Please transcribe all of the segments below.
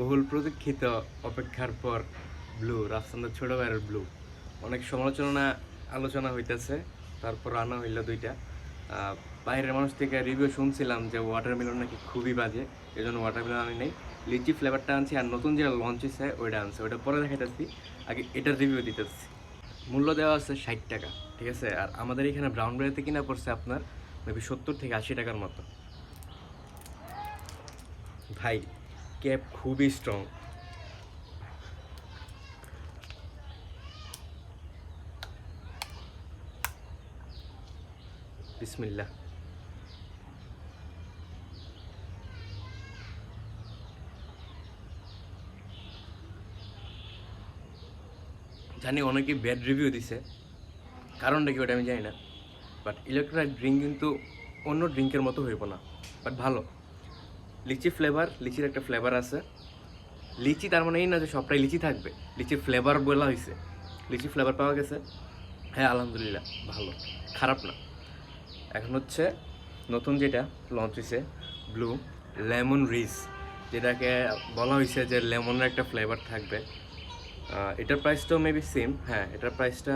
বহুল প্রতীক্ষিত অপেক্ষার পর ব্লু রাফসান্দার ছোট ভাইয়ের ব্লু। অনেক সমালোচনা, আলোচনা হইতেছে, তারপর আনা হইল দুইটা। বাইরের মানুষ থেকে রিভিউ শুনছিলাম যে ওয়াটারমেলন নাকি খুবই বাজে এই জন্য ওয়াটারমেলন আনি নেই। লিচি ফ্লেভারটা আনছি আর নতুন যেটা লঞ্চ হয়েছে ওইটা আনছে। ওইটা পরে দেখাইতেছি, আগে এটার রিভিউ দিতেছি। মূল্য দেওয়া আছে ষাট টাকা, ঠিক আছে? আর আমাদের এখানে ব্রাউন ব্রেতে কিনা পড়ছে আপনার মেবি সত্তর থেকে আশি টাকার মতো। ভাই ক্যাপ খুবই স্ট্রং বিসমিল্লা জানি অনেকে ব্যাড রিভিউ দিছে। কারণটা কি ওটা আমি জানি না। বাট ইলেকট্রনিক ড্রিঙ্ক কিন্তু অন্য ড্রিঙ্কের মতো হইব না। বাট ভালো। লিচি ফ্লেভার লিচির একটা ফ্লেভার আছে। লিচি তার মানে এই না যে সবটাই লিচি থাকবে লিচির ফ্লেভার বলা হয়েছে লিচি ফ্লেভার পাওয়া গেছে। হ্যাঁ আলহামদুলিল্লাহ, ভালো, খারাপ না। এখন হচ্ছে নতুন যেটা লঞ্চ হয়েছে ব্লু লেমন রিস যেটাকে বলা হয়েছে যে লেমনের একটা ফ্লেভার থাকবে। এটার প্রাইসটাও মেবি সেম হ্যাঁ এটার প্রাইসটা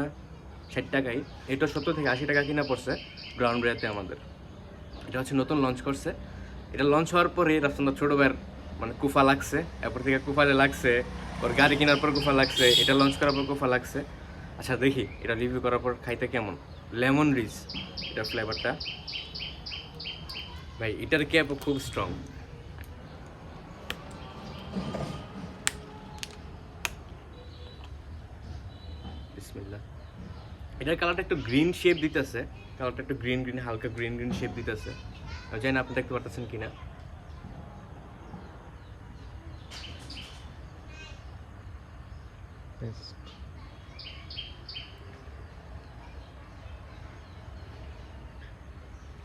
ষাট টাকাই। এটা সত্তর থেকে আশি টাকা কিনা পড়ছে গ্রাউন্ড রেয়াতে আমাদের। এটা হচ্ছে নতুন লঞ্চ করছে। এটা লঞ্চ হওয়ার পরে রাফসান্দার ছোটো ভাইয়ের মানে কুফা লাগছে। এরপর থেকে কুফালে লাগছে, ওর গাড়ি কেনার পর কুফা লাগছে, এটা লঞ্চ করার পর কুফা লাগছে। আচ্ছা দেখি, এটা রিভিউ করার পর খাইতে কেমন? লেমন রিচ এটার ফ্লেভারটা ভাই, এটার ক্যাপ খুব স্ট্রং এটার কালারটা একটু গ্রিন শেপ দিতেছে। কালারটা একটু গ্রিন গ্রিন হালকা গ্রিন গ্রিন শেপ দিতেছে। জানি না আপনি দেখতে পারতেছেন কিনা।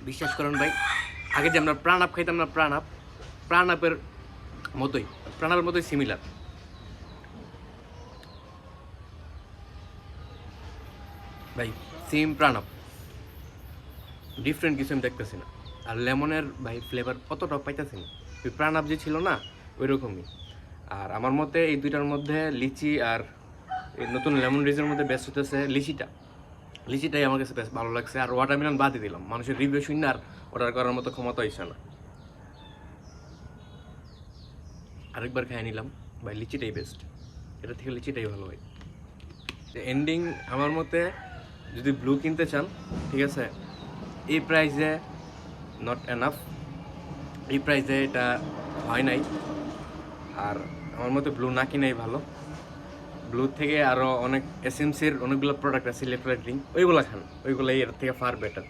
বিশ্বাস করেন ভাই, আগে যে আমরা প্রাণ আপ খাইতাম না প্রাণ আপ প্রাণ আপের মতোই প্রাণ আপের মতোই সিমিলার ভাই সেম প্রাণ আপ ডিফারেন্ট কিছু আমি দেখতেছি না। আর লেমনের, ভাই ফ্লেভার অতটা পাইতেছি না। ওই আপ যে ছিল না ওই রকমই আর আমার মতে এই দুইটার মধ্যে লিচি আর এই নতুন লেমন রিজের মধ্যে বেস্ট হতেছে লিচিটা। লিচিটাই আমার কাছে বেশ ভালো লাগছে। আর ওয়াটারমেলন বাদই দিলাম। মানুষের রিভিউ শুনে আর অর্ডার করার মতো ক্ষমতা হইছে না। আরেকবার খাই নিলাম। ভাই, লিচিটাই বেস্ট এটা থেকে লিচিটাই ভালো হয়। এন্ডিং আমার মতে, যদি ব্লু কিনতে চান, ঠিক আছে, এই প্রাইসে নট এনাফ এই প্রাইসে এটা হয় নাই। আর আমার মতে ব্লু না কিনাই ভালো। ব্লু থেকে আরও অনেক এস এসএমসির অনেকগুলো প্রোডাক্ট আছে ইলেকট্রনিক ড্রিঙ্ক ওইগুলো খান। ওইগুলোই এর থেকে ফার বেটার